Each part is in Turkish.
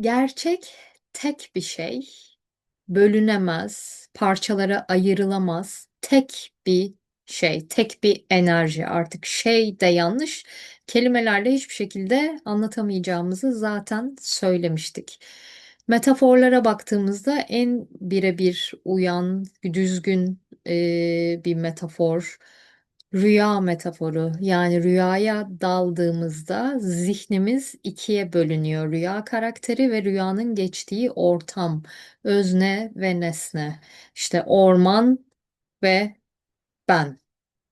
Gerçek tek bir şey, bölünemez, parçalara ayrılamaz, tek bir şey, tek bir enerji. Artık şey de yanlış, kelimelerle hiçbir şekilde anlatamayacağımızı zaten söylemiştik. Metaforlara baktığımızda en birebir uyan, düzgün eee, bir metafor rüya metaforu. Yani rüyaya daldığımızda zihnimiz ikiye bölünüyor. Rüya karakteri ve rüyanın geçtiği ortam, özne ve nesne. İşte orman ve ben.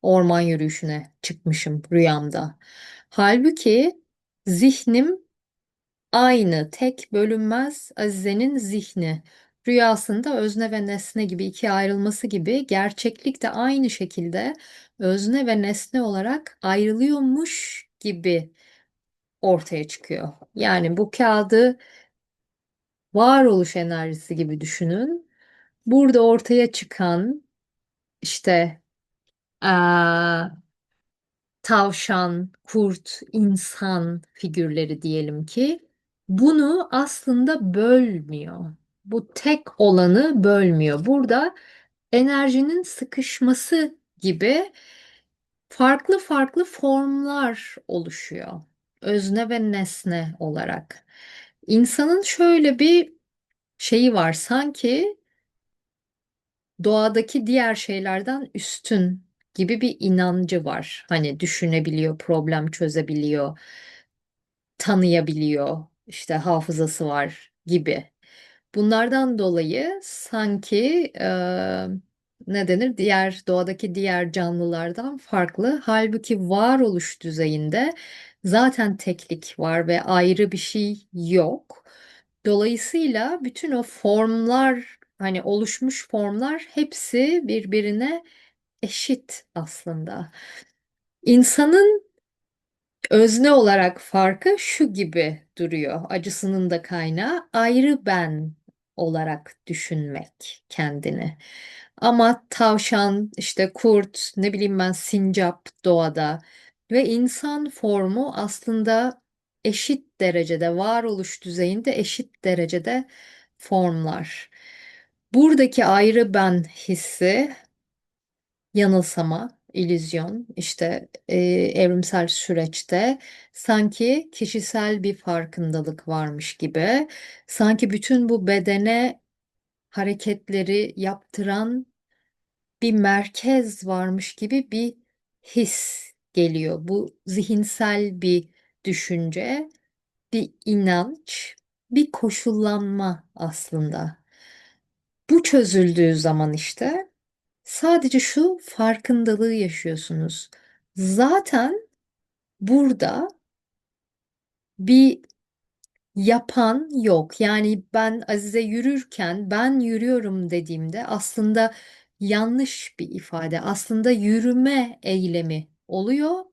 Orman yürüyüşüne çıkmışım rüyamda. Halbuki zihnim Aynı, tek, bölünmez Azize'nin zihni. Rüyasında özne ve nesne gibi ikiye ayrılması gibi gerçeklik de aynı şekilde özne ve nesne olarak ayrılıyormuş gibi ortaya çıkıyor. Yani bu kağıdı varoluş enerjisi gibi düşünün. Burada ortaya çıkan işte eee, tavşan, kurt, insan figürleri diyelim ki bunu aslında bölmüyor. Bu tek olanı bölmüyor. Burada enerjinin sıkışması gibi farklı farklı formlar oluşuyor. Özne ve nesne olarak. İnsanın şöyle bir şeyi var. Sanki doğadaki diğer şeylerden üstün gibi bir inancı var. Hani düşünebiliyor, problem çözebiliyor, tanıyabiliyor, işte hafızası var gibi. Bunlardan dolayı sanki eee, ne denir? Diğer doğadaki diğer canlılardan farklı. Halbuki varoluş düzeyinde zaten teklik var ve ayrı bir şey yok. Dolayısıyla bütün o formlar hani oluşmuş formlar hepsi birbirine eşit aslında. İnsanın özne olarak farkı şu gibi duruyor. Acısının da kaynağı ayrı ben olarak düşünmek kendini. Ama tavşan, işte kurt, ne bileyim ben sincap doğada ve insan formu aslında eşit derecede varoluş düzeyinde eşit derecede formlar. Buradaki ayrı ben hissi yanılsama, illüzyon, işte e, evrimsel süreçte sanki kişisel bir farkındalık varmış gibi, sanki bütün bu bedene hareketleri yaptıran bir merkez varmış gibi bir his geliyor. Bu zihinsel bir düşünce, bir inanç, bir koşullanma aslında. Bu çözüldüğü zaman işte sadece şu farkındalığı yaşıyorsunuz. Zaten burada bir yapan yok. Yani ben Azize yürürken ben yürüyorum dediğimde aslında yanlış bir ifade. Aslında yürüme eylemi oluyor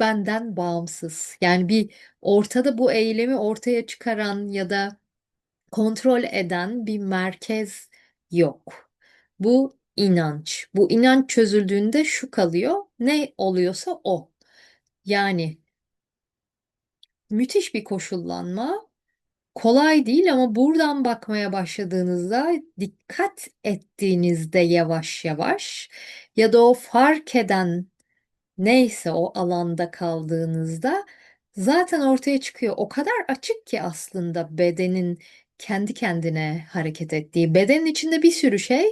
benden bağımsız. Yani bir ortada bu eylemi ortaya çıkaran ya da kontrol eden bir merkez yok. Bu inanç. Bu inanç çözüldüğünde şu kalıyor. Ne oluyorsa o. Yani müthiş bir koşullanma. Kolay değil ama buradan bakmaya başladığınızda dikkat ettiğinizde yavaş yavaş ya da o fark eden neyse o alanda kaldığınızda zaten ortaya çıkıyor. O kadar açık ki aslında bedenin kendi kendine hareket ettiği. Bedenin içinde bir sürü şey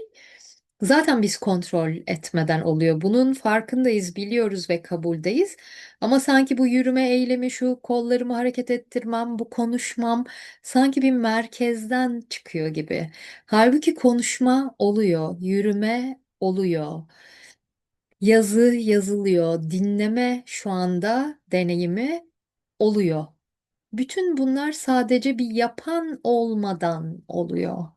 zaten biz kontrol etmeden oluyor. Bunun farkındayız, biliyoruz ve kabuldeyiz. Ama sanki bu yürüme eylemi, şu kollarımı hareket ettirmem, bu konuşmam sanki bir merkezden çıkıyor gibi. Halbuki konuşma oluyor, yürüme oluyor. Yazı yazılıyor, dinleme şu anda deneyimi oluyor. Bütün bunlar sadece bir yapan olmadan oluyor.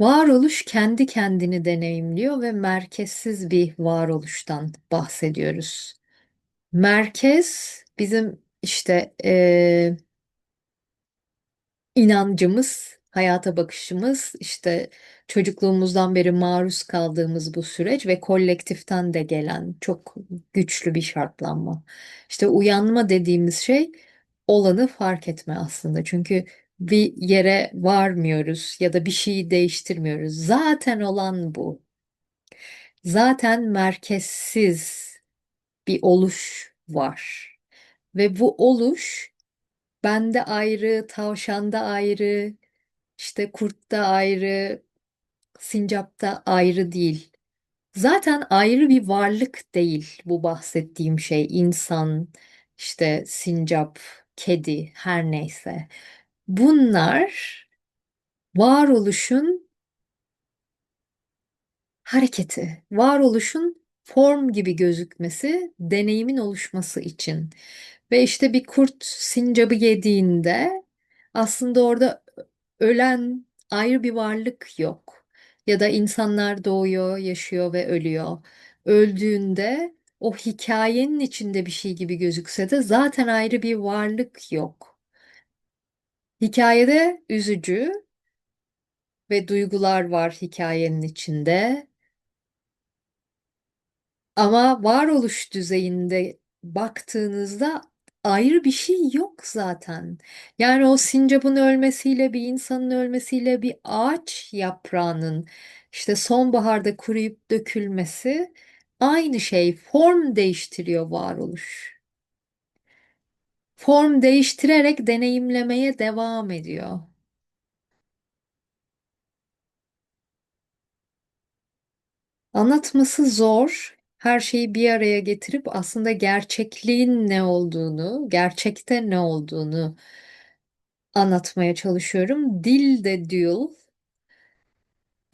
Varoluş kendi kendini deneyimliyor ve merkezsiz bir varoluştan bahsediyoruz. Merkez bizim işte eee, inancımız, hayata bakışımız, işte çocukluğumuzdan beri maruz kaldığımız bu süreç ve kolektiften de gelen çok güçlü bir şartlanma. İşte uyanma dediğimiz şey olanı fark etme aslında. Çünkü bir yere varmıyoruz ya da bir şeyi değiştirmiyoruz. Zaten olan bu. Zaten merkezsiz bir oluş var. Ve bu oluş bende ayrı, tavşanda ayrı, işte kurtta ayrı, sincapta ayrı değil. Zaten ayrı bir varlık değil bu bahsettiğim şey. İnsan, işte sincap, kedi, her neyse. Bunlar varoluşun hareketi, varoluşun form gibi gözükmesi, deneyimin oluşması için. Ve işte bir kurt sincabı yediğinde aslında orada ölen ayrı bir varlık yok. Ya da insanlar doğuyor, yaşıyor ve ölüyor. Öldüğünde o hikayenin içinde bir şey gibi gözükse de zaten ayrı bir varlık yok. Hikayede üzücü ve duygular var hikayenin içinde. Ama varoluş düzeyinde baktığınızda ayrı bir şey yok zaten. Yani o sincapın ölmesiyle bir insanın ölmesiyle bir ağaç yaprağının işte sonbaharda kuruyup dökülmesi aynı şey. Form değiştiriyor varoluş. Form değiştirerek deneyimlemeye devam ediyor. Anlatması zor. Her şeyi bir araya getirip aslında gerçekliğin ne olduğunu, gerçekte ne olduğunu anlatmaya çalışıyorum. Dil de dual,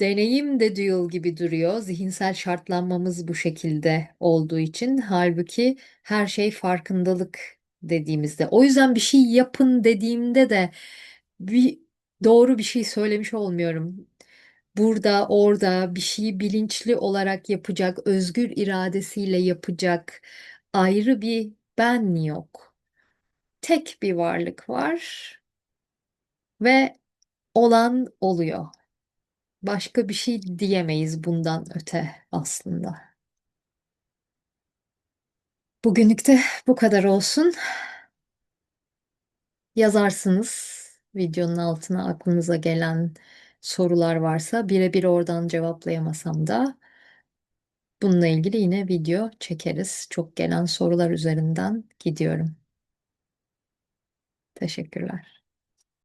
deneyim de dual gibi duruyor. Zihinsel şartlanmamız bu şekilde olduğu için. Halbuki her şey farkındalık dediğimizde. O yüzden bir şey yapın dediğimde de bir doğru bir şey söylemiş olmuyorum burada, orada bir şeyi bilinçli olarak yapacak, özgür iradesiyle yapacak ayrı bir ben yok. Tek bir varlık var ve olan oluyor. Başka bir şey diyemeyiz bundan öte aslında. Bugünlük de bu kadar olsun. Yazarsınız videonun altına aklınıza gelen sorular varsa birebir oradan cevaplayamasam da Bununla ilgili yine video çekeriz. Çok gelen sorular üzerinden gidiyorum. Teşekkürler.